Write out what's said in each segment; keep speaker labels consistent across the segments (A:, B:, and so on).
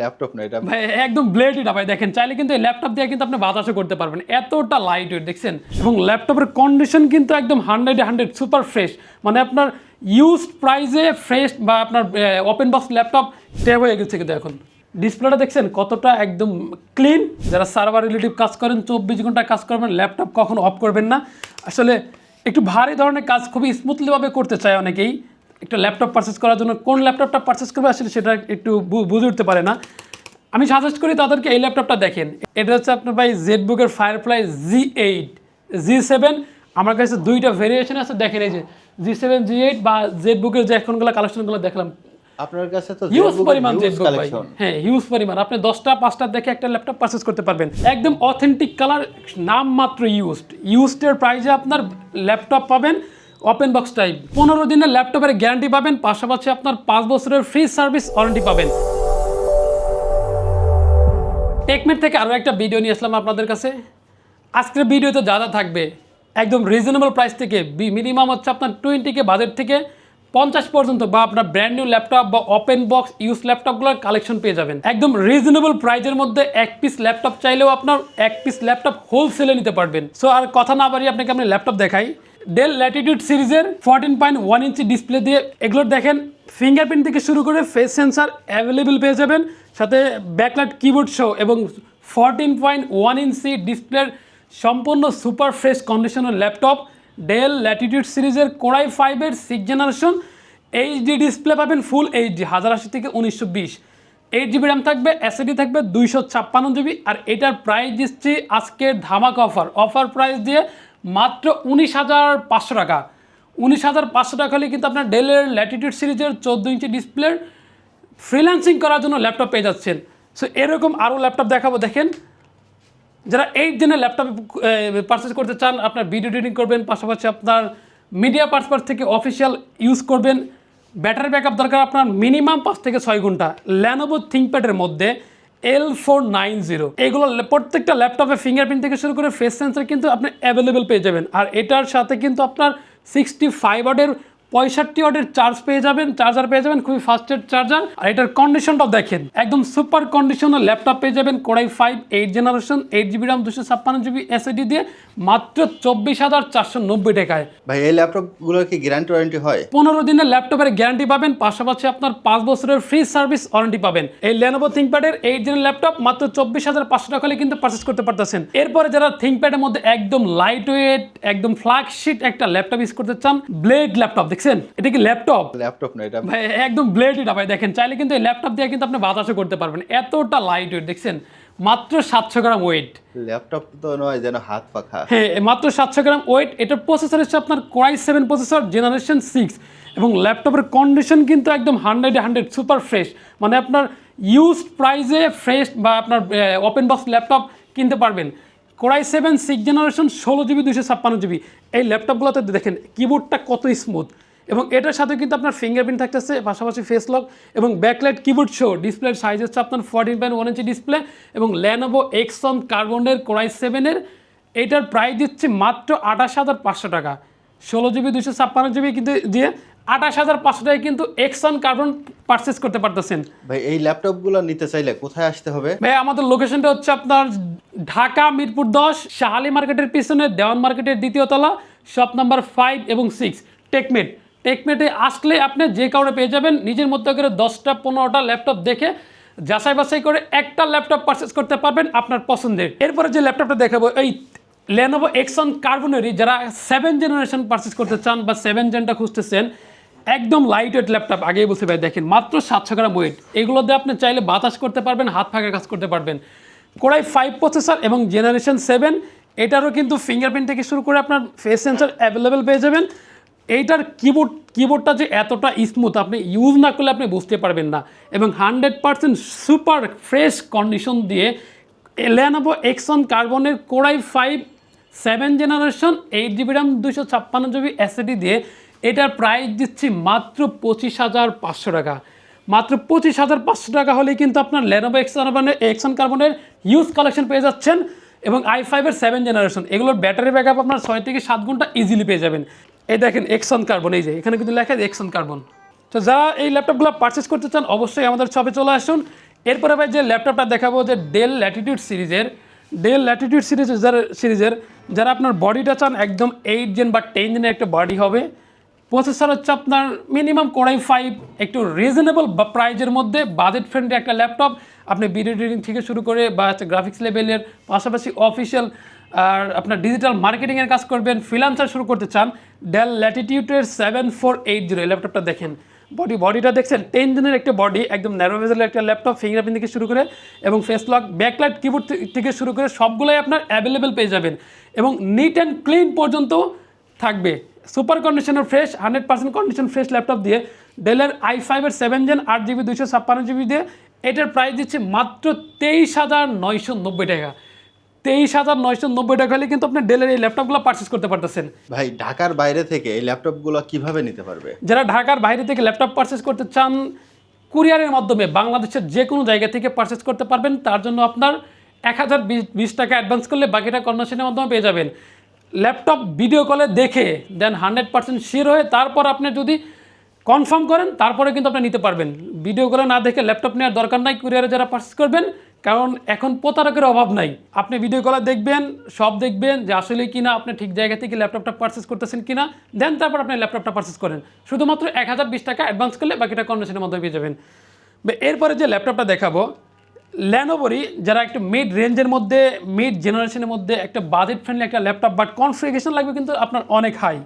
A: Laptop না এটা।
B: ভাই, একদম ব্লেড এটা ভাই, দেখেন, চাইলে কিন্তু এই ল্যাপটপ দিয়ে কিন্তু আপনি বাতাসও করতে পারবেন। এতটা লাইট ওয়েট দেখছেন? এবং ল্যাপটপের কন্ডিশন কিন্তু একদম হান্ড্রেড হান্ড্রেড সুপার ফ্রেশ মানে আপনার ইউজড প্রাইসে ফ্রেশ বা আপনার ওপেন বক্স ল্যাপটপ ট্যাব হয়ে গেছে কিন্তু এখন। ডিসপ্লেটা দেখছেন, কতটা একদম ক্লিন যারা সার্ভার রিলেটিভ কাজ করেন, চব্বিশ ঘণ্টা কাজ করবেন ল্যাপটপ কখনো অফ করবেন না। আসলে একটু ভারী ধরনের কাজ খুবই স্মুথলিভাবে করতে চায় অনেকেই। একটা ল্যাপটপ পারচেস করার জন্য কোন ল্যাপটপটা পারচেস করবে আসলে সেটা একটু বুঝে উঠতে পারে না। আমি সাজেস্ট করি তাদেরকে এই ল্যাপটপটা দেখেন। এটা হচ্ছে আপনার ভাই জেড বুকের Firefly G eight G seven আমার কাছে দুইটা ভেরিয়েশন আছে দেখেন এই যে জি সেভেন জি এইট বা জেড বুকের যে এখনগুলো কালেকশনগুলো দেখলাম।
A: আপনার কাছে তো
B: হিউজ পরিমাণ জেড বুক ভাই। হ্যাঁ হিউজ পরিমাণ। আপনি দশটা পাঁচটা দেখে একটা ল্যাপটপ পারচেস করতে পারবেন। একদম অথেন্টিক কালার নাম মাত্র ইউজড ইউজডের প্রাইসে আপনার ল্যাপটপ পাবেন ওপেন বক্স টাইপ পনেরো দিনের ল্যাপটপের গ্যারান্টি পাবেন, পাশাপাশি আপনার পাঁচ বছরের ফ্রি সার্ভিস ওয়ারেন্টি পাবেন। টেকমেট থেকে আরও একটা ভিডিও নিয়ে আসলাম আপনাদের কাছে। আজকের ভিডিওতে যা যা থাকবে, একদম রিজনেবল প্রাইস থেকে মিনিমাম হচ্ছে আপনার টোয়েন্টি কে বাজেট থেকে পঞ্চাশ পর্যন্ত বা আপনার ব্র্যান্ড নিউ ল্যাপটপ বা ওপেন বক্স ইউজ ল্যাপটপগুলোর কালেকশন পেয়ে যাবেন। একদম রিজনেবল প্রাইজের মধ্যে এক পিস ল্যাপটপ চাইলেও আপনার এক পিস ল্যাপটপ হোলসেলে নিতে পারবেন। সো আর কথা না বাড়িয়ে আপনাকে আমি ল্যাপটপ দেখাই। ডেল ল্যাটিটিউড সিরিজের fourteen point one inch display দিয়ে এগুলোর দেখেন ফিঙ্গারপ্রিন্ট থেকে শুরু করে ফেস সেন্সার অ্যাভেলেবেল পেয়ে যাবেন। সাথে ব্যাকলাইট কিবোর্ড শো এবং ফোরটিন পয়েন্ট ওয়ান ইঞ্চি ডিসপ্লের সম্পূর্ণ সুপার ফ্রেশ কন্ডিশনের ল্যাপটপ ডেল ল্যাটিটিউড সিরিজের কোড়াই ফাইভের সিক্স জেনারেশন এইচডি ডিসপ্লে পাবেন ফুল এইচডি হাজার আশি থেকে উনিশশো বিশ। এইট জিবি র্যাম থাকবে এসএডি থাকবে, দুইশো ছাপ্পান্ন জিবি আর এটার প্রাইস দিচ্ছি আজকের ধামাক অফার অফার প্রাইস দিয়ে মাত্র উনিশ হাজার পাঁচশো টাকা। উনিশ হাজার পাঁচশো টাকা হলে কিন্তু আপনার ডেলের ল্যাটিটিউড সিরিজের চোদ্দ ইঞ্চি ডিসপ্লের ফ্রিল্যান্সিং করার জন্য ল্যাপটপ পেয়ে যাচ্ছেন। সো এরকম আরও ল্যাপটপ দেখাবো, দেখেন। যারা এইট দিনে ল্যাপটপ পারচেস করতে চান, আপনার ভিডিও এডিটিং করবেন, পাশাপাশি আপনার মিডিয়া পারপাস থেকে অফিসিয়াল ইউজ করবেন ব্যাটারি ব্যাকআপ দরকার আপনার মিনিমাম পাঁচ থেকে ছয় ঘণ্টা। ল্যানোভো থিঙ্কপ্যাডের মধ্যে এল ফোর নাইন জিরো এগুলো প্রত্যেকটা ল্যাপটপে ফিঙ্গারপ্রিন্ট থেকে শুরু করে ফেস সেন্সার কিন্তু আপনি অ্যাভেলেবেল পেয়ে যাবেন। আর এটার সাথে কিন্তু আপনার সিক্সটি ফাইভ ওয়ার্ডের পঁয়ষট্টি ওয়াটের চার্জ পেয়ে যাবেন চার্জার পেয়ে যাবেন খুবই ফাস্টের চার্জার আর এটার কন্ডিশনটাও দেখেন একদম সুপার কন্ডিশনের ল্যাপটপ পেয়ে যাবেন core i five eight generation eight GB RAM দুশো ছাপ্পান্ন জিবি এসএডি দিয়ে মাত্র চব্বিশ হাজার চারশো নব্বই টাকায়।
A: ভাই এই ল্যাপটপগুলোর কি গ্যারান্টি ওয়ারেন্টি হয়?
B: পনেরো দিনের ল্যাপটপের গ্যারান্টি পাবেন পাশাপাশি আপনার পাঁচ বছরের ফ্রি সার্ভিস ওয়ারেন্টি পাবেন। এই লেনোভো থিঙ্কপ্যাডের এইট জেনের ল্যাপটপ মাত্র চব্বিশ হাজার পাঁচশো টাকা হলে কিন্তু পারচেস করতে পারতেছেন। এরপরে যারা থিঙ্কপ্যাডের মধ্যে একদম লাইট ওয়েট একদম ফ্ল্যাগশিট একটা ল্যাপটপ ইউজ করতে চান ব্লেড ল্যাপটপ দেখছেন? এটা কি ল্যাপটপ?
A: ল্যাপটপ না এটা।
B: ভাই একদম ব্লেড এটা ভাই দেখেন। চাইলে কিন্তু এই ল্যাপটপ দিয়ে কিন্তু আপনি বাতাসও করতে পারবেন। এতটা লাইট ওয়েট দেখছেন? মাত্র সাতশো গ্রাম ওয়েট
A: ল্যাপটপ তো নয় যেন হাত পাখা।
B: হ্যাঁ মাত্র সাতশো গ্রাম ওয়েট এটার প্রসেসর হচ্ছে আপনার core i seven processor generation six এবং ল্যাপটপের কন্ডিশন কিন্তু একদম হান্ড্রেড হান্ড্রেড সুপার ফ্রেশ মানে আপনার ইউজড প্রাইসে ফ্রেশ বা আপনার ওপেন বক্স ল্যাপটপ কিনতে পারবেন। Core i seven six generation ষোলো জিবি দুশো ছাপ্পান্ন জিবি এই ল্যাপটপগুলোতে দেখেন কিবোর্ডটা কত স্মুথ এবং এটার সাথে কিন্তু আপনার ফিঙ্গারপ্রিন্ট থাকতেছে পাশাপাশি ফেস লক এবং ব্যাকলাইট কিবোর্ড শো ডিসপ্লের সাইজ হচ্ছে আপনার fourteen point one inch display এবং ল্যানোভো এক্সন কার্বনের কোরাই সেভেনের এটার প্রাইস দিচ্ছে মাত্র আঠাশ হাজার পাঁচশো টাকা। ষোলো জিবি দুশো ছাপ্পান্ন জিবি কিন্তু দিয়ে আঠাশ হাজার পাঁচশো টাকায় কিন্তু এক্সন কার্বন পারচেস করতে পারতেছেন।
A: ভাই এই ল্যাপটপগুলো নিতে চাইলে কোথায় আসতে হবে?
B: ভাই আমাদের লোকেশনটা হচ্ছে আপনার ঢাকা মিরপুর দশ শাহালি মার্কেটের পিছনে দেওয়ান মার্কেটের দ্বিতীয় তলা শপ নাম্বার ফাইভ এবং সিক্স টেকমেট টেকমেটে আসলে আপনি যে কারণে পেয়ে যাবেন, নিজের মধ্যে করে দশটা, পনেরোটা ল্যাপটপ দেখে যাচাই বাছাই করে একটা ল্যাপটপ পারচেস করতে পারবেন আপনার পছন্দের। এরপরে যে ল্যাপটপটা দেখাবো, এই লেনোভো এক্সন কার্বনেরি যারা সেভেন জেনারেশন পারচেস করতে চান বা সেভেন জেনটা খুঁজতেছেন, একদম লাইট ওয়েট ল্যাপটপ। আগেই বলছি ভাই, দেখেন মাত্র সাতশো গ্রাম ওয়েট এগুলো দিয়ে আপনি চাইলে বাতাস করতে পারবেন, হাত ফাঁকা কাজ করতে পারবেন। কোরাই ফাইভ প্রসেসর এবং জেনারেশন সেভেন এটারও কিন্তু ফিঙ্গারপ্রিন্ট থেকে শুরু করে আপনার ফেস সেন্সার অ্যাভেলেবেল পেয়ে যাবেন। এইটার কিবোর্ড কিবোর্ডটা যে এতটা স্মুথ আপনি ইউজ না করলে আপনি বুঝতে পারবেন না। এবং hundred percent super fresh condition দিয়ে লেনোভো এক্সন কার্বনের core i five seven generation eight GB RAM দুশো ছাপ্পান্ন জিবি এসএডি দিয়ে এটার প্রাইস দিচ্ছি মাত্র পঁচিশ হাজার পাঁচশো টাকা। মাত্র পঁচিশ হাজার পাঁচশো টাকা হলেই কিন্তু আপনার Lenovo X one X one কার্বনের ইউজ কালেকশন পেয়ে যাচ্ছেন। এবং আই ফাইভের সেভেন জেনারেশন এগুলোর ব্যাটারি ব্যাকআপ আপনার ছয় থেকে সাত ঘণ্টা ইজিলি পেয়ে যাবেন। এই দেখেন এক্সন কার্বন এই যে, এখানে কিন্তু লেখা আছে এক্সন কার্বন তো যারা এই ল্যাপটপগুলো পারচেস করতে চান, অবশ্যই আমাদের শপে চলে আসুন। এরপরে ভাই যে ল্যাপটপটা দেখাবো, যে ডেল ল্যাটিটিউড সিরিজের ডেল ল্যাটিটিউড সিরিজের, যারা সিরিজের, যারা আপনার বডিটা চান একদম এইট জেন বা টেন জেনের একটা বডি হবে প্রসেসর হচ্ছে আপনার মিনিমাম কোড়াই ফাইভ একটু রিজনেবল প্রাইজের মধ্যে বাজেট ফ্রেন্ডলি একটা ল্যাপটপ আপনি ভিডিও এডিটিং থেকে শুরু করে বা হচ্ছে গ্রাফিক্স লেভেলের পাশাপাশি অফিসিয়াল আর আপনার ডিজিটাল মার্কেটিংয়ের কাজ করবেন ফ্রিলান্সার শুরু করতে চান ডেল ল্যাটিটিউডের সেভেন ফোর এইট জিরো ল্যাপটপটা দেখেন। বডি বডিটা দেখছেন টেন জনের একটা বডি একদম ন্যারো ভেজেলের একটা ল্যাপটপ ফিঙ্গারপ্রিন্ট থেকে শুরু করে এবং ফেস লক ব্যাকলাইট কিবোর্ড থেকে শুরু করে সবগুলোই আপনার অ্যাভেলেবেল পেয়ে যাবেন। এবং নিট অ্যান্ড ক্লিন পর্যন্ত থাকবে। সুপার কন্ডিশনের fresh hundred percent condition fresh laptop দিয়ে ডেলের আই ফাইভের সেভেন জেন আট জিবি দুইশো ছাপ্পান্ন জিবি দিয়ে এটার প্রাইস দিচ্ছে মাত্র তেইশ হাজার নয়শো নব্বই টাকা। তেইশ হাজার নয়শো নব্বই টাকা হলে কিন্তু আপনি ডেলের এই ল্যাপটপগুলো পারচেস করতে পারতেছেন।
A: ভাই ঢাকার বাইরে থেকে এই ল্যাপটপগুলো কীভাবে নিতে পারবে?
B: যারা ঢাকার বাইরে থেকে ল্যাপটপ পারচেস করতে চান কুরিয়ারের মাধ্যমে বাংলাদেশের যে কোনো জায়গা থেকে পারচেস করতে পারবেন তার জন্য আপনার এক হাজার বিশ টাকা অ্যাডভান্স করলে বাকিটা কন্ডিশনের মাধ্যমে পেয়ে যাবেন। ল্যাপটপ ভিডিও কলে দেখে দেন হান্ড্রেড পার্সেন্ট শিওর হয়ে তারপর আপনি যদি কনফার্ম করেন, তারপরে কিন্তু আপনি নিতে পারবেন। ভিডিও কলে না দেখে ল্যাপটপ নেওয়ার দরকার নাই কুরিয়ারে যারা পারচেস করবেন, কারণ এখন প্রতারকের অভাব নাই। আপনি ভিডিও কলে দেখবেন, সব দেখবেন যে আসলে কিনা, আপনি ঠিক জায়গা থেকে ল্যাপটপটা পারচেস করতেছেন কিনা দেন তারপর আপনি ল্যাপটপটা পারচেস করেন। শুধুমাত্র এক হাজার বিশ টাকা অ্যাডভান্স করলে বাকিটা কন্ডিশনের মধ্যে পেয়ে যাবেন। এরপরে যে ল্যাপটপটা দেখাবো ল্যানোভরি যারা একটু মিড রেঞ্জের মধ্যে মিড জেনারেশনের মধ্যে একটা বাজেট ফ্রেন্ডলি একটা ল্যাপটপ বাট কনফিগারেশন লাগবে কিন্তু আপনার অনেক হাই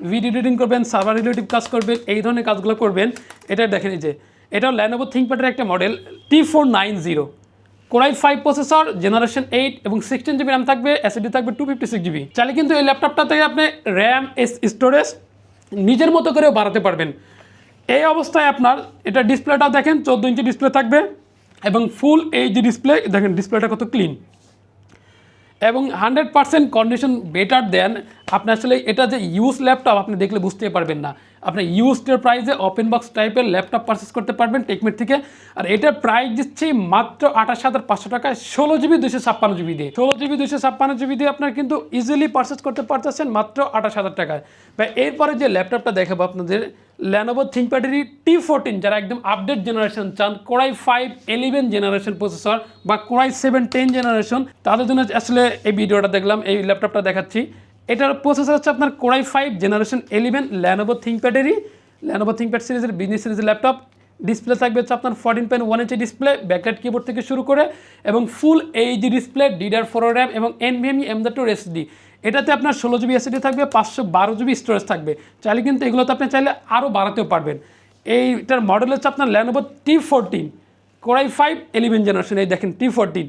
B: ভিডিও এডিটিং করবেন সার্ভার রিলেটিভ কাজ করবেন, এই ধরনের কাজগুলো করবেন। এটা দেখেন যে, এটাও ল্যানোভো থিঙ্কপ্যাডের একটা model T four nine zero core i five processor generation eight এবং সিক্সটিন জিবি র্যাম থাকবে এসএডি থাকবে টু ফিফটি সিক্স জিবি চাইলে কিন্তু এই ল্যাপটপটা থেকে আপনি র্যাম এস স্টোরেজ নিজের মতো করেও বাড়াতে পারবেন। এই অবস্থায় আপনার, এটা ডিসপ্লেটাও দেখেন, চোদ্দ ইঞ্চি ডিসপ্লে থাকবে। এবং ফুল এইচ ডিসপ্লে, দেখেন ডিসপ্লেটা কত ক্লিন এবং hundred percent condition better then আপনি আসলে এটা যে ইউজ ল্যাপটপ আপনি দেখলে বুঝতেই পারবেন না। আপনি ইউজডের প্রাইসে ওপেন বক্স টাইপের ল্যাপটপ পারচেস করতে পারবেন টেকমেট থেকে। আর এটার প্রাইস দিচ্ছি মাত্র আঠাশ হাজার পাঁচশো টাকায় ষোলো জিবি দুশো ছাপ্পান্ন জিবি দিয়ে। ষোলো জিবি দুশো ছাপ্পান্ন জিবি দিয়ে আপনার কিন্তু ইজিলি পারচেস করতে পারতেছেন মাত্র আঠাশ হাজার টাকায়। বা এরপরে যে ল্যাপটপটা দেখাবো আপনাদের ল্যানোভো থিঙ্কপ্যাডেরই টি ফোরটিন যারা একদম আপডেট জেনারেশন চান core i five eleven generation processor বা core i seven ten generation তাদের জন্য আসলে এই ভিডিওটা দেখলাম, এই ল্যাপটপটা দেখাচ্ছি। এটার প্রসেসর হচ্ছে আপনার core i five generation eleven Lenovo থিঙ্কপ্যাডেরই Lenovo ThinkPad সিরিজের বিজনেস সিরিজের ল্যাপটপ ডিসপ্লে থাকবে হচ্ছে আপনার fourteen point one inch display backlight keyboard থেকে শুরু করে, এবং full HD display DDR four RAM এবং NVMe M dot two SD এটাতে আপনার ষোলো জিবি এসডি থাকবে, পাঁচশো বারো জিবি স্টোরেজ থাকবে। চাইলে কিন্তু এগুলোতে আপনি চাইলে আরও বাড়াতেও পারবেন। এইটার মডেল হচ্ছে আপনার Lenovo T fourteen core i five eleven generation এই দেখেন টি ফোরটিন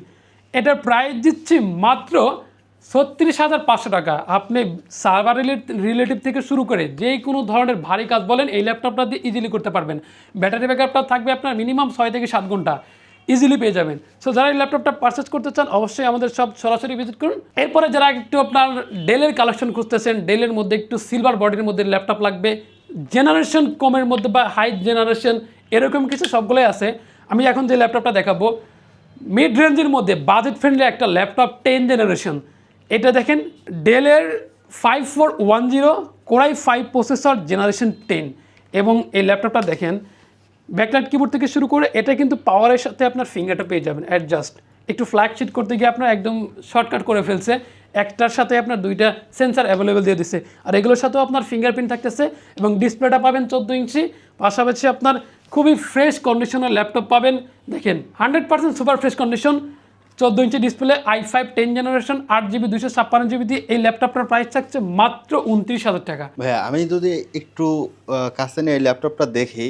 B: এটার প্রাইস দিচ্ছি মাত্র ছত্রিশ হাজার পাঁচশো টাকা। আপনি সার্ভার রিলেটিভ থেকে শুরু করে যে কোনো ধরনের ভারী কাজ বলেন, এই ল্যাপটপটা দিয়ে ইজিলি করতে পারবেন। ব্যাটারি ব্যাকআপটা থাকবে আপনার মিনিমাম ছয় থেকে সাত ঘণ্টা। ইজিলি পেয়ে যাবেন। সো যারা এই ল্যাপটপটা পারচেস করতে চান, অবশ্যই আমাদের সব সরাসরি ভিজিট করুন। এরপরে যারা একটু আপনার ডেলের কালেকশন খুঁজতেছেন ডেলের মধ্যে একটু সিলভার বডির মধ্যে ল্যাপটপ লাগবে জেনারেশন কমের মধ্যে বা হাই জেনারেশন এরকম কিছু সবগুলোই আছে। আমি এখন যে ল্যাপটপটা দেখাবো মিড রেঞ্জের মধ্যে বাজেট ফ্রেন্ডলি একটা ল্যাপটপ টেন জেনারেশন এটা দেখেন ডেলের five four one zero core i five processor generation ten এবং এই ল্যাপটপটা দেখেন ব্যাকলাইট কিবোর্ড থেকে শুরু করে এটা কিন্তু পাওয়ারের সাথে আপনার ফিঙ্গারটা পেয়ে যাবেন অ্যাডজাস্ট একটু ফ্ল্যাগশিট করতে গিয়ে আপনার একদম শর্টকাট করে ফেলছে, একটার সাথে আপনার দুইটা সেন্সার অ্যাভেলেবেল দিয়ে দিচ্ছে আর এগুলোর সাথেও আপনার ফিঙ্গারপ্রিন্ট থাকতেছে এবং ডিসপ্লেটা পাবেন চোদ্দ ইঞ্চি, পাশাপাশি আপনার খুবই ফ্রেশ কন্ডিশনের ল্যাপটপ পাবেন। দেখেন hundred percent super fresh condition চোদ্দ inch display I five ten generation আট জিবি দুশো ছাপ্পান্ন জিবি দিয়ে এই ল্যাপটপটার প্রাইস থাকছে মাত্র উনত্রিশ হাজার টাকা।
A: ভাইয়া, আমি যদি একটু কাছে নিয়ে এই ল্যাপটপটা দেখি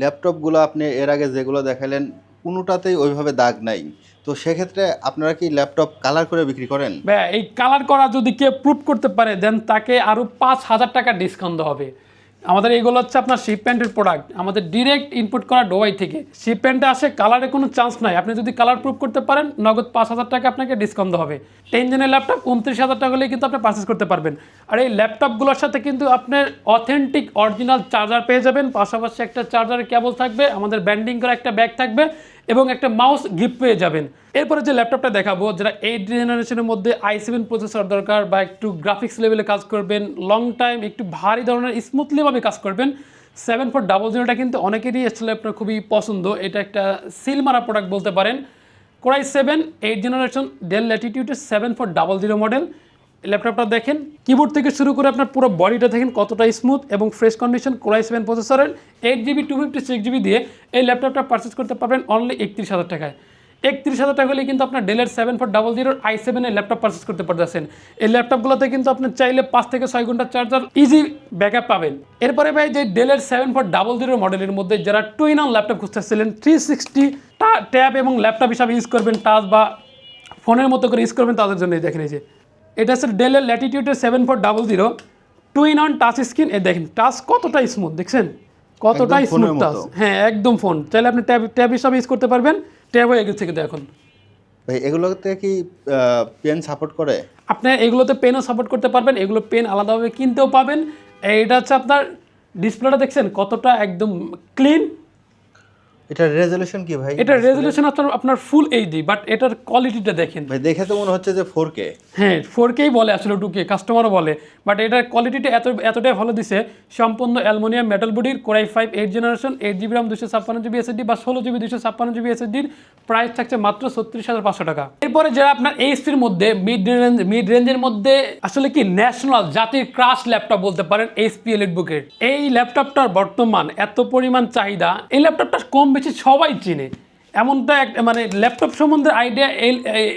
A: ল্যাপটপগুলো আপনি এর আগে যেগুলো দেখালেন, কোনোটাতেই ওইভাবে দাগ নাই। তো সেক্ষেত্রে আপনারা কি ল্যাপটপ কালার করে বিক্রি করেন?
B: এই কালার করা যদি কেউ প্রুভ করতে পারে দেন তাকে আরও পাঁচ হাজার টাকা ডিসকাউন্ট হবে। আমাদের এইগুলো হচ্ছে আপনার শিপপ্যান্টের প্রোডাক্ট আমাদের ডিরেক্ট ইনপুট করা ডোবাই থেকে। শিপমেন্টে আসে কালারে কোনো চান্স নাই। আপনি যদি কালার প্রুভ করতে পারেন, নগদ পাঁচ হাজার টাকা আপনাকে ডিসকাউন্ট হবে। টেন জনের ল্যাপটপ উনত্রিশ হাজার টাকা হলে কিন্তু আপনি পারচেস করতে পারবেন। আর এই ল্যাপটপগুলোর সাথে কিন্তু আপনার অথেন্টিক অরিজিনাল চার্জার পেয়ে যাবেন। পাশাপাশি একটা চার্জার কেবল থাকবে। আমাদের ব্যান্ডিং করা একটা ব্যাগ থাকবে। এবং একটা মাউস গিফট পেয়ে যাবেন। এরপরে যে ল্যাপটপটা দেখাবো, যারা এইট জেনারেশনের মধ্যে আই সেভেন প্রসেসর দরকার বা একটু গ্রাফিক্স লেভেলে কাজ করবেন লং টাইম একটু ভারী ধরনের স্মুথলিভাবে কাজ করবেন সেভেন ফোর ডাবল জিরোটা কিন্তু অনেকেরই আসলে আপনার খুবই পছন্দ। এটা একটা সিল মারা প্রোডাক্ট বলতে পারেন। Core i seven eight generation Dell ল্যাটিটিউডের seven four double zero model ল্যাপটপটা দেখেন কিবোর্ড থেকে শুরু করে আপনার পুরো বডিটা দেখেন কতটা স্মুথ এবং fresh condition core i seven প্রসেসরের eight GB two fifty six GB দিয়ে এই ল্যাপটপটা পারচেস করতে পারবেন অনলি একত্রিশ হাজার টাকায়। একত্রিশ হাজার টাকা হলে কিন্তু আপনার ডেলের সেভেন ফোর ডাবল জিরোর আই সেভেনের ল্যাপটপ পারচেস করতে পারতেছেন। এই ল্যাপটপগুলোতে কিন্তু আপনি চাইলে পাঁচ থেকে ছয় ঘণ্টা চার্জার ইজি ব্যাকআপ পাবেন। এরপরে ভাই, যে ডেলের সেভেন ফোর ডাবল জিরো মডেলের মধ্যে যারা টু ইন ল্যাপটপ খুঁজতেছিলেন থ্রি সিক্সটি ট্যাব এবং ল্যাপটপ হিসাবে ইউজ করবেন টাচ বা ফোনের মতো করে ইউজ করবেন, তাদের জন্য এই দেখেন এই যে। এটা হচ্ছে ডেলের ল্যাটিটিউডের seven four double zero two in one touch screen এ দেখেন টাচ কতটা স্মুথ দেখছেন? কতটা স্মুথ টাচ হ্যাঁ একদম ফোন চাইলে আপনি ট্যাব ট্যাব হিসাবে ইউজ করতে পারবেন। ট্যাব হয়ে গেছে কিন্তু এখন।
A: ভাই এগুলোতে কি পেন সাপোর্ট করে?
B: আপনার এগুলোতে পেনও সাপোর্ট করতে পারবেন। এগুলো পেন আলাদাভাবে কিনতেও পাবেন। এইটা হচ্ছে আপনার ডিসপ্লেটা দেখছেন? কতটা একদম ক্লিন
A: এটার রেজলিউশন কি ভাই?
B: এটা রেজলিউশন আপনার আপনার ফুল এইচডি বাট এটার কোয়ালিটিটা দেখেন।
A: ভাই দেখে তো মনে হচ্ছে যে ফোর কে
B: হ্যাঁ ফোর কেই বলে আসলে কাস্টমারও বলে। বাট এটার কোয়ালিটিটা এত এতটাই ভালো দিছে সম্পূর্ণ অ্যালমোনিয়াম মেটাল বডির core i five eight generation eight GB RAM দুশো ছাপ্পান্ন জিবি এসএসডি বা ষোলো জিবি দুশো ছাপ্পান্ন জিবি এসএসডির প্রাইস থাকছে মাত্র ছত্রিশ হাজার পাঁচশো টাকা। এরপরে যারা আপনার এইচপির মধ্যে মিড রেঞ্জ মিড রেঞ্জের মধ্যে আসলে কি ন্যাশনাল জাতির ক্রাশ ল্যাপটপ বলতে পারেন এইচপি এলিট বুকের এই ল্যাপটপটার বর্তমান এত পরিমাণ চাহিদা এই ল্যাপটপটা কম বেশি সবাই চিনে। এমনটা এক মানে ল্যাপটপ সম্বন্ধে আইডিয়া এই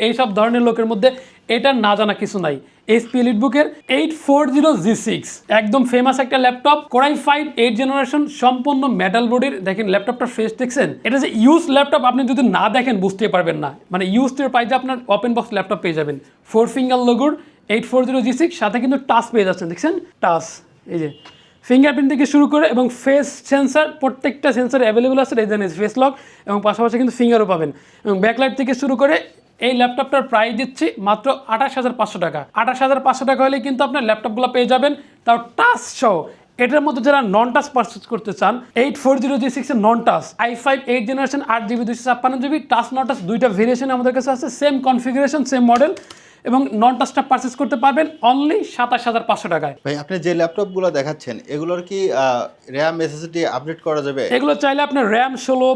B: এইসব ধরনের লোকের মধ্যে এটা না জানা কিছু নাই। এইচপি এলিট বুকের eight four zero G six একদম ফেমাস একটা laptop core i five eight generation সম্পূর্ণ মেটাল বডির দেখেন ল্যাপটপটা ফেস দেখছেন? এটা যে ইউজ ল্যাপটপ আপনি যদি না দেখেন বুঝতে পারবেন না। মানে ইউজ এর পাইজে আপনার ওপেন বক্স ল্যাপটপ পেয়ে যাবেন। Four finger লোগোর eight four zero G six সাথে কিন্তু টাচ পেয়ে যাচ্ছেন, দেখছেন? টাচ এই যে। ফিঙ্গারপ্রিন্ট থেকে শুরু করে এবং ফেস সেন্সার প্রত্যেকটা সেন্সার অ্যাভেলেবল আছে, এই জানেন ফেস লক এবং পাশাপাশি কিন্তু ফিঙ্গারও পাবেন। এবং ব্যাকলাইট থেকে শুরু করে এই ল্যাপটপটার প্রাইস দিচ্ছি মাত্র আঠাশ হাজার পাঁচশো টাকা। আঠাশ হাজার পাঁচশো টাকা হলে কিন্তু আপনার ল্যাপটপগুলো পেয়ে যাবেন। তাও টাচ সহ, এটার মধ্যে যারা নন টাচ পারচেস করতে চান এইট ফোর জিরো জি সিক্সের non touch I five eight generation আট জিবি দুশো ছাপ্পান্ন জিবি টাচ নন টাচ দুইটা ভেরিয়েশন আমাদের কাছে আছে সেম কনফিগারেশন সেম মডেল এবং নন টাচটা পারচেস করতে পারবেন অনলি সাতাশ হাজার পাঁচশো টাকায়।
A: ভাই আপনি যে ল্যাপটপগুলো দেখাচ্ছেন এগুলোর কি র্যাম এসএসডি আপডেট করা যাবে?
B: এগুলো চাইলে আপনার র্যাম ষোলো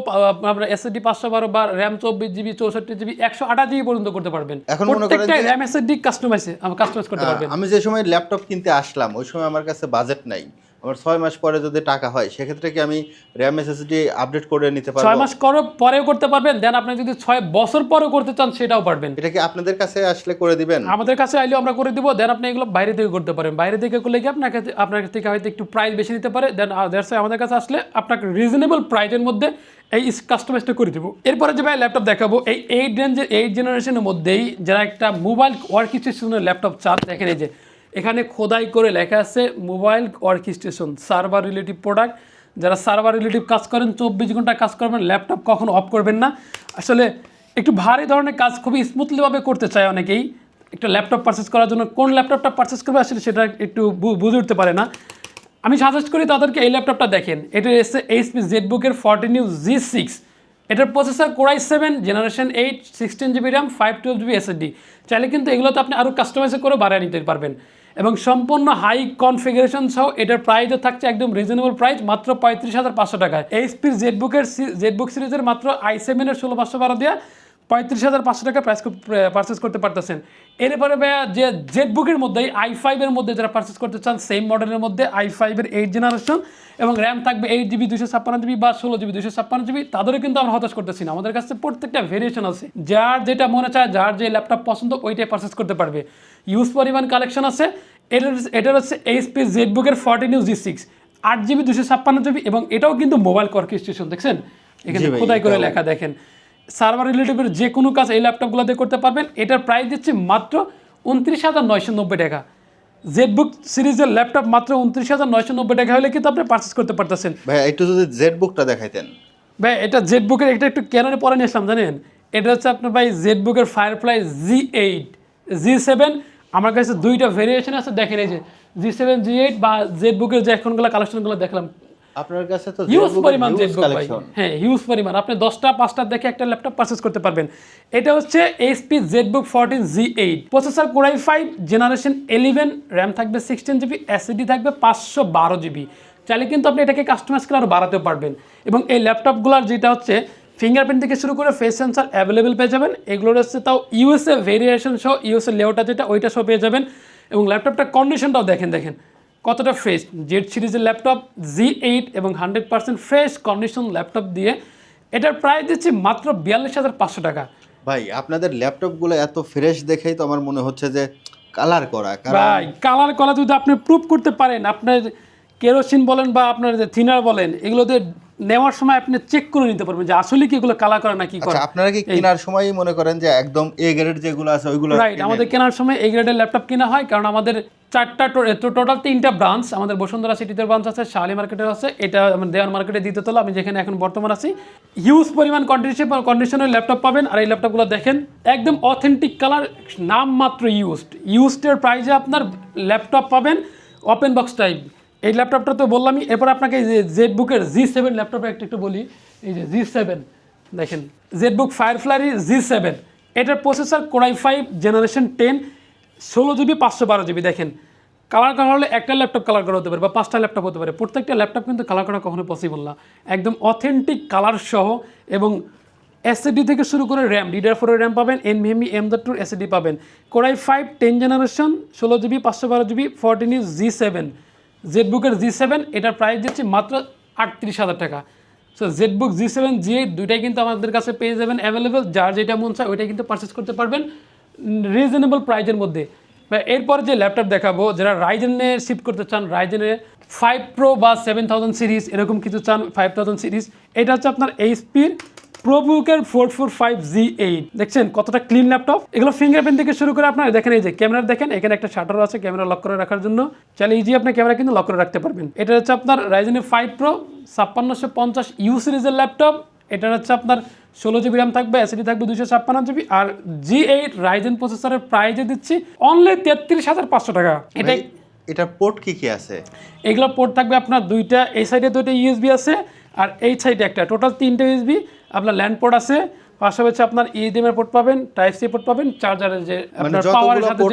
B: আপনার এসএসডি পাঁচশো বারো বা র্যাম চব্বিশ জিবি চৌষট্টি জিবি একশো আঠাশ জিবি পর্যন্ত করতে পারবেন।
A: এখন মনে করেন
B: প্রত্যেকটা র্যাম এসএসডি কাস্টমাইজ কাস্টমাইজ করতে পারবেন।
A: আমি যে সময় ল্যাপটপ কিনতে আসলাম ওই সময় আমার কাছে বাজেট নাই। আমার ছয় মাস পরে যদি টাকা হয় সেক্ষেত্রে কি আমি র্যাম এসএসডি আপডেট করে নিতে
B: ছয় মাস করো পরেও করতে পারবেন দেন আপনি যদি ছয় বছর পরেও করতে চান সেটাও পারবেন।
A: এটা কি আপনাদের কাছে আসলে করে দিবেন?
B: আমাদের কাছে আইলেও আমরা করে দিব দেন আপনি এগুলো বাইরে থেকে করতে পারেন। বাইরে থেকে করলে কি আপনার কাছে আপনার থেকে হয়তো একটু প্রাইস বেশি নিতে পারে দেন দ্যাটস আমাদের কাছে আসলে আপনাকে রিজনেবল প্রাইসের মধ্যে এই কাস্টমাইজটা করে দেবো। এরপরে যে ভাই ল্যাপটপ দেখাবো এই এইট রেঞ্জের এইট জেনারেশনের মধ্যেই যারা একটা মোবাইল ওয়ার্ক স্টেশনের ল্যাপটপ চান দেখেন এই যে এখানে খোদাই করে লেখা আছে mobile work station server relative product. যারা সার্ভার রিলেটিভ কাজ করেন, চব্বিশ ঘণ্টা কাজ করবেন, ল্যাপটপ কখনো অফ করবেন না। আসলে একটু ভারী ধরনের কাজ খুবই স্মুথলিভাবে করতে চায় অনেকেই। একটা ল্যাপটপ পারচেস করার জন্য কোন ল্যাপটপটা পারচেস করবে আসলে সেটা একটু বুঝে উঠতে পারে না। আমি সাজেস্ট করি তাদেরকে এই ল্যাপটপটা দেখেন। এটা এসছে এইচপি জেডবুকের ফর্টিন ইউ জি সিক্স এটার processor core i seven generation eight sixteen GB RAM five twelve GB SSD চাইলে কিন্তু এগুলোতে আপনি আরও কাস্টমাইজ করে বাড়িয়ে নিতে পারবেন। এবং সম্পূর্ণ হাই কনফিগারেশন সহ এটার প্রাইসও থাকছে একদম রিজনেবল প্রাইস মাত্র পঁয়ত্রিশ হাজার পাঁচশো টাকায়। এইচপির জেডবুকের জেডবুক সিরিজের মাত্র আই সেভেনের ষোলো পাঁচশো বারো দেওয়া পঁয়ত্রিশ হাজার পাঁচশো টাকা প্রাইস পারচেস করতে পারতেছেন। এরপরে ভাইয়া যে জেড বুকের মধ্যে আই ফাইভের মধ্যে যারা পারচেস করতে চান সেম মডেলের মধ্যে আই ফাইভের এইট জেনারেশন এবং র্যাম থাকবে এইট জিবি দুশো ছাপ্পান্ন জিবি বা ষোলো জিবি দুশো ছাপ্পান্ন জিবি তাদেরও কিন্তু আমরা হতাশ করতেছি না। আমাদের কাছে প্রত্যেকটা ভেরিয়েশন আছে। যার যেটা মনে চায় যার যে ল্যাপটপ পছন্দ ওইটাই পারচেস করতে পারবে। ইউজ পরিমাণ কালেকশন আছে। এটার এটার হচ্ছে এইচপি জেড বুকের ফর্টিন ইউ জি সিক্স আট জিবি দুশো ছাপ্পান্ন জিবি এবং এটাও কিন্তু মোবাইল কর্ক স্টেশন দেখছেন? এখানে খোদাই করে লেখা দেখেন। সার্ভার রিলেটিভের যে কোনো কাজ এই ল্যাপটপগুলোতে করতে পারবেন। এটার প্রাইস দিচ্ছে মাত্র উনত্রিশ হাজার নয়শো নব্বই টাকা। জেডবুক সিরিজের ল্যাপটপ মাত্র উনত্রিশ হাজার নয়শো নব্বই টাকা হলে কিন্তু আপনি পারচেস করতে পারতেছেন।
A: ভাই একটু যদি জেড বুকটা দেখাইতেন।
B: ভাই এটা জেডবুকের এটা একটু কেন পরে নিয়ে আসলাম জানেন? এটা হচ্ছে আপনার ভাই জেডবুকের Firefly G eight G seven আমার কাছে দুইটা ভেরিয়েশন আছে দেখেন এই যে জি সেভেন জি এইট বা জেডবুকের যে এখনগুলো কালেকশনগুলো দেখলাম।
A: আপনার কাছে তো
B: হিউজ পরিমাণ
A: huge
B: জেটবুক ভাই। হ্যাঁ হিউজ পরিমাণ। আপনি দশটা পাঁচটা দেখে একটা ল্যাপটপ পারচেস করতে পারবেন। এটা হচ্ছে HP ZBook fourteen G eight processor core i five generation RAM থাকবে সিক্সটিন জিবি এসএডি থাকবে পাঁচশো বারো জিবি চাইলে কিন্তু আপনি এটাকে কাস্টমাইজ করে আরও বাড়াতে পারবেন। এবং এই ল্যাপটপগুলোর যেটা হচ্ছে ফিঙ্গারপ্রিন্ট থেকে শুরু করে ফেস সেন্সার অ্যাভেলেবেল পেয়ে যাবেন। এগুলোর হচ্ছে তাও ইউএসএ ভেরিয়েশন সহ ইউএসএ লেওটা যেটা ওইটা সহ পেয়ে যাবেন। এবং ল্যাপটপটার কন্ডিশনটাও দেখেন দেখেন। কতটা ফ্রেশ জেড সিরিজের ল্যাপটপ জি এইট এবং hundred percent fresh condition laptop দিয়ে এটার প্রাইস দিচ্ছি মাত্র বিয়াল্লিশ হাজার পাঁচশো টাকা।
A: ভাই আপনাদের ল্যাপটপগুলো এত ফ্রেশ দেখেই তো আমার মনে হচ্ছে যে কালার করা
B: ভাই কালার করা যদি আপনি প্রুভ করতে পারেন আপনার কেরোসিন বলেন বা আপনার যে থিনার বলেন এগুলোতে নেওয়ার সময় আপনি চেক করে নিতে পারবেন যে আসলে কি এগুলো কালার করে নাকি করে
A: আচ্ছা আপনারা কি কেনার সময়ই মনে করেন যে একদম এ গ্রেড যেগুলো আছে ওইগুলো
B: রাইট আমাদের কেনার সময় এ গ্রেডের ল্যাপটপ কেনা হয় কারণ আমাদের চারটা টোটাল তিনটা ব্রাঞ্চ আমাদের বসুন্ধরা সিটিতে ব্রাঞ্চ আছে শালি মার্কেটের আছে এটা দেওয়ান মার্কেটে দিতে তোলা আমি যেখানে এখন বর্তমান আছি। হিউজ পরিমাণ কন্ডিশন কন্ডিশনের ল্যাপটপ পাবেন আর এই ল্যাপটপগুলো দেখেন একদম অথেন্টিক কালার নাম মাত্র ইউজড ইউজডের প্রাইজে আপনার ল্যাপটপ পাবেন ওপেন বক্স টাইপ এই ল্যাপটপটা তো বললামই, এরপর আপনাকে যে জেড বুকের জি সেভেন ল্যাপটপে একটা একটু বলি, এই যে জি সেভেন দেখেন Z book Firefly G seven এটার processor core i five generation ten ষোলো জিবি পাঁচশো বারো জিবি দেখেন কালার করা হলে একটা ল্যাপটপ কালার করা হতে পারে বা পাঁচটা ল্যাপটপ হতে পারে, প্রত্যেকটা ল্যাপটপ কিন্তু কালার করা কখনো পসিবল না, একদম অথেন্টিক কালার সহ এবং এসএডি থেকে শুরু করে র্যাম ডিডার ফোরের র্যাম পাবেন এন এনভিএমই এম দট টুর এসএডি পাবেন core i five ten generation ষোলো জিবি পাঁচশো বারো GB fourteen U G seven জেডবুকের G seven এটার প্রাইস দিচ্ছি মাত্র আটত্রিশ হাজার টাকা। So ZBook G seven G eight দুইটাই কিন্তু আমাদের কাছে পেয়ে যাবেন অ্যাভেলেবেল যার যেটা মন চায় ওইটাই কিন্তু পারচেস করতে পারবেন রিজনেবল প্রাইজের মধ্যে। বা এরপর যে ল্যাপটপ দেখাবো, যারা রাইজেনে শিফট করতে চান রাইজেনে ফাইভ প্রো বা সেভেন থাউজেন্ড সিরিজ এরকম কিছু চান ফাইভ থাউজেন্ড সিরিজ এটা হচ্ছে আপনার এইচপির প্রোবুকের four four five G eight দেখছেন কতটা ক্লিন ল্যাপটপ এগুলো ফিঙ্গারপ্রিন্ট থেকে শুরু করে আপনার দেখেন এই যে ক্যামেরা দেখেন এখানে একটা শাটার আছে ক্যামেরা লক করে রাখার জন্য। চাইলে ইজি আপনি ক্যামেরা কিন্তু লক করে রাখতে পারবেন। এটা হচ্ছে আপনার রাইজেনের ফাইভ প্রো ছাপ্পান্নশো পঞ্চাশ ইউ সিরিজের ল্যাপটপ এটা হচ্ছে আপনার ষোলো জিবি র্যাম থাকবে এসিডি থাকবে দুশো ছাপ্পান্ন জিবি আর জি এইট রাইজেন প্রসেসরের প্রাইজে দিচ্ছি অনলি তেত্রিশ হাজার পাঁচশো টাকা। এটাই
A: এটা পোর্ট কি কি আছে?
B: এগুলো পোর্ট থাকবে আপনার দুইটা এই সাইডে দুইটা ইউএসবি আছে আর এই সাইডে একটা। টোটাল তিনটে ইউএসবি আপনার ল্যান্ড পোর্ট আছে পাশাপাশি আপনার ইডিএম পোর্ট পাবেন টাইপ সি পোর্ট পাবেন চার্জারের যে আপনার
A: যতগুলো
B: পাওয়ারের সাথে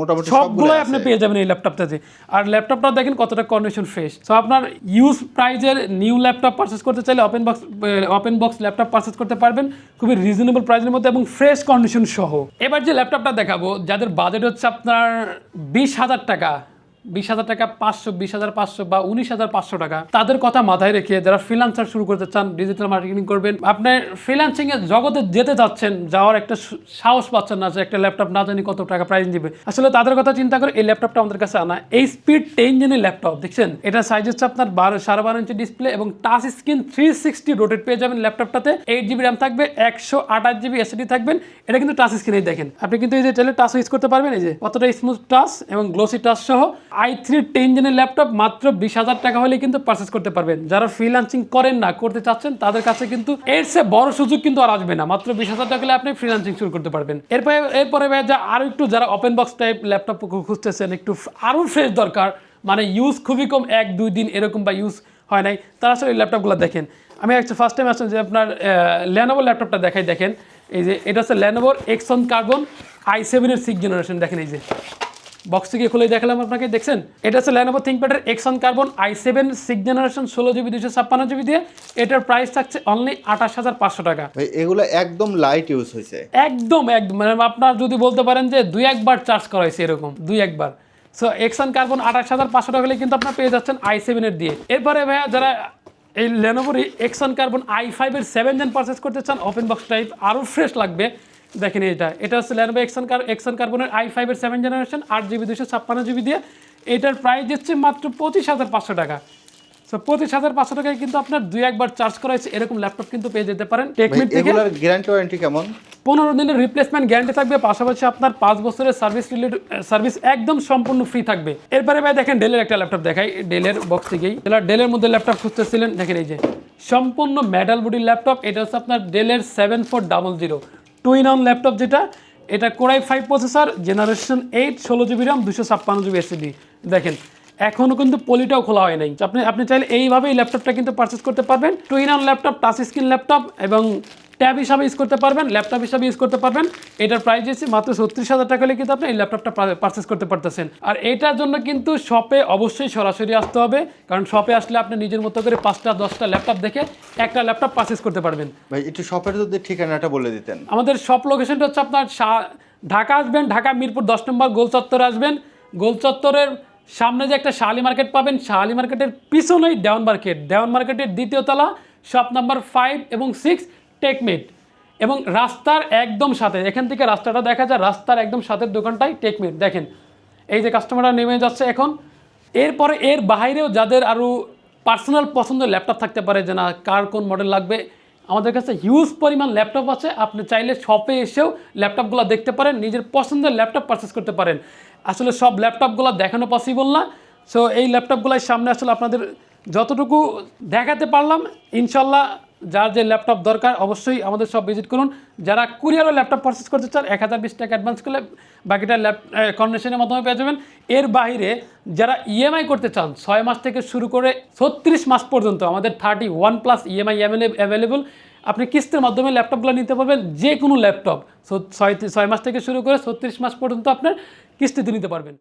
A: মোটামুটি
B: সবগুলোই আপনি পেয়ে যাবেন এই ল্যাপটপটাতে আর ল্যাপটপটা দেখেন কতটা কন্ডিশন ফ্রেশ সো আপনার ইউজ প্রাইজের নিউ ল্যাপটপ পারচেস করতে চাইলে open box open box laptop purchase করতে পারবেন খুবই রিজনেবল প্রাইজের মধ্যে এবং ফ্রেশ কন্ডিশন সহ। এবার যে ল্যাপটপটা দেখাবো যাদের বাজেট হচ্ছে আপনার বিশ হাজার টাকা বিশ হাজার টাকা, পাঁচশো, বিশ হাজার, পাঁচশো বা উনিশ হাজার, পাঁচশো টাকা। তাদের কথা মাথায় রেখে যারা ফ্রিলান্সার শুরু করতে চান ডিজিটাল মার্কেটিং করবেন, আপনি ফ্রিলান্সিং এর জগতে যেতে চাচ্ছেন, যাওয়ার একটা সাহস পাচ্ছেন না যে একটা ল্যাপটপ না জানি কত টাকা প্রাইস দিবে। আসলে তাদের কথা চিন্তা করে এই ল্যাপটপটা আমাদের কাছে আনা। এই স্পিড টেন জেনের ল্যাপটপ দেখছেন? এটা সাইজ হচ্ছে আপনার বারো, সাড়ে বারো ইঞ্চি ডিসপ্লে এবং touch screen three sixty rotate পেয়ে যাবেন ল্যাপটপটাতে এইট জিবি র্যাম থাকবে, একশো আঠাশ জিবি এসএডি থাকবেন। এটা কিন্তু টাচ স্ক্রিনেই দেখেন। আপনি কিন্তু এই যে চাইলে টাচ ইউজ করতে পারবেন, এই যে কতটা স্মুথ টাচ এবং গ্লোসি টাচ সহ। আই থ্রি টেন জেনের ল্যাপটপ মাত্র বিশ হাজার টাকা হলে কিন্তু পারচেস করতে পারবেন। যারা ফ্রিলান্সিং করেন না, করতে চাচ্ছেন, তাদের কাছে কিন্তু এর চেয়ে বড় সুযোগ কিন্তু আর আসবে না। মাত্র বিশ হাজার টাকা হলে আপনি ফ্রিলান্সিং শুরু করতে পারবেন। এরপরে এরপরে যা আরও একটু যারা ওপেন বক্স টাইপ ল্যাপটপ খুঁজতেছেন, একটু আরও ফ্রেশ দরকার মানে ইউজ খুবই কম, এক, দুই দিন এরকম বা ইউজ হয় নাই, তারা আসলে ল্যাপটপগুলো দেখেন। আমি একটা ফার্স্ট টাইম আসলাম যে আপনার ল্যানোভো ল্যাপটপটা দেখাই, দেখেন। এই যে, এটা হচ্ছে ল্যানোভোর এক্সন কার্বন আই সেভেনের সিক্স জেনারেশন দেখেন এই যে। বক্স থেকে খুলে দেখালাম আপনাকে দেখছেন? এটা হচ্ছে Lenovo থিঙ্কপ্যাডের X one carbon I seven six generation ষোলো জিবি দুশো ছাপ্পান্ন জিবি দিয়ে। এটার প্রাইস থাকছে অনলি আঠাশ হাজার পাঁচশো টাকা।
A: এগুলো একদম লাইট ইউজ হয়েছে।
B: একদম একদম। মানে আপনার যদি বলতে পারেন যে দুই একবার চার্জ করা হয়েছে এরকম দুই একবার। সো এক্সন কার্বন আঠাশ হাজার পাঁচশো টাকা হলে কিন্তু আপনার পেয়ে যাচ্ছেন আই সেভেনের দিয়ে। এরপরে ভাইয়া যারা এই লেনোভোর এক্সন কার্বন আই ফাইভের সেভেন জেন পারচেস করতে চান ওপেন বক্স টাইপ আরও ফ্রেশ লাগবে। দেখেন এটা এটা হচ্ছে লেনোভো এক্সন কার এক্সন কার্বনের আই ফাইভের সেভেন জেনারেশন আট জিবি দুশো ছাপ্পান্ন জিবি দিয়ে। এটার প্রাইস দিচ্ছে মাত্র পঁচিশ হাজার পাঁচশো টাকা। সো পঁচিশ হাজার পাঁচশো টাকায় কিন্তু আপনার দুই একবার চার্জ করা হয়েছে। এরকম ল্যাপটপ কিন্তু পেয়ে যেতে পারেন। টেকমিট থেকে
A: গ্যারান্টি ওয়ারেন্টি কেমন?
B: পনেরো দিনের রিপ্লেসমেন্ট গ্যারান্টি থাকবে। পাশাপাশি আপনার পাঁচ বছরের সার্ভিস রিলেটেড সার্ভিস একদম সম্পূর্ণ ফ্রি থাকবে। এরপরে ভাই দেখেন ডেলের একটা ল্যাপটপ দেখাই। ডেলের বক্স থেকেই। ডেলের মধ্যে ল্যাপটপ খুঁজতেছিলেন। দেখেন এই যে সম্পূর্ণ মেটাল বডির ল্যাপটপ এটা হচ্ছে আপনার ডেলের seven four double zero two in one laptop যেটা, এটা core i five processor generation eight ষোলো জিবি র্যাম দুশো ছাপ্পান্ন জিবি এসিডি দেখেন এখনও কিন্তু পলিটাও খোলা হয় নাই। আপনি আপনি চাইলে এইভাবেই ল্যাপটপটা কিন্তু পারচেস করতে পারবেন। Two in one laptop touch screen laptop এবং ট্যাব হিসাবে ইউজ করতে পারবেন ল্যাপটপ হিসাবে ইউজ করতে পারবেন। এটার প্রাইস দিয়েছি মাত্র ছত্রিশ হাজার টাকা হলে কিন্তু আপনি এই ল্যাপটপটা পারচেস করতে পারতেছেন। আর এটার জন্য কিন্তু শপে অবশ্যই সরাসরি আসতে হবে কারণ শপে আসলে আপনি নিজের মতো করে পাঁচটা দশটা ল্যাপটপ দেখে একটা ল্যাপটপ পারচেস করতে পারবেন।
A: ভাই একটু শপের যদি ঠিকানাটা বলে দিতেন।
B: আমাদের শপ লোকেশনটা হচ্ছে আপনার ঢাকা আসবেন ঢাকা মিরপুর দশ নম্বর গোল চত্বরে আসবেন। গোল চত্বরের সামনে যে একটা শালি মার্কেট পাবেন শালি মার্কেটের পিছনেই দেওয়ান মার্কেট। দেওয়ান মার্কেটের দ্বিতীয় তলা শপ নাম্বার ফাইভ এবং সিক্স টেকমেট এবং রাস্তার একদম সাথে, এখান থেকে রাস্তাটা দেখা যায়, রাস্তার একদম সাথের দোকানটাই টেকমেট দেখেন, এই যে কাস্টমাররা নেমে যাচ্ছে এখন। এরপরে এর বাইরেও যাদের আরও পার্সোনাল পছন্দের ল্যাপটপ থাকতে পারে যে না, কার কোন মডেল লাগবে, আমাদের কাছে হিউজ পরিমাণ ল্যাপটপ আছে। আপনি চাইলে শপে এসেও ল্যাপটপগুলো দেখতে পারেন, নিজের পছন্দের ল্যাপটপ পারচেস করতে পারেন। আসলে সব ল্যাপটপগুলো দেখানো পসিবল না। সো এই ল্যাপটপগুলোর সামনে আসলে আপনাদের যতটুকু দেখাতে পারলাম, ইনশাল্লাহ যার যে ল্যাপটপ দরকার, অবশ্যই আমাদের সব ভিজিট করুন। যারা কুরিয়ারও ল্যাপটপ পারচেস করতে চান, এক হাজার বিশ টাকা অ্যাডভান্স করলে বাকিটা ল্যাপ কন্ডিশনের মাধ্যমে পেয়ে যাবেন। এর বাইরে যারা ইএমআই করতে চান, ছয় মাস থেকে শুরু করে ছত্রিশ মাস পর্যন্ত আমাদের thirty one plus EMI available আপনি কিস্তির মাধ্যমে ল্যাপটপগুলো নিতে পারবেন যে কোনো ল্যাপটপ ছয় ছয় মাস থেকে শুরু করে ছত্রিশ মাস পর্যন্ত আপনার কিস্তিতে নিতে পারবেন।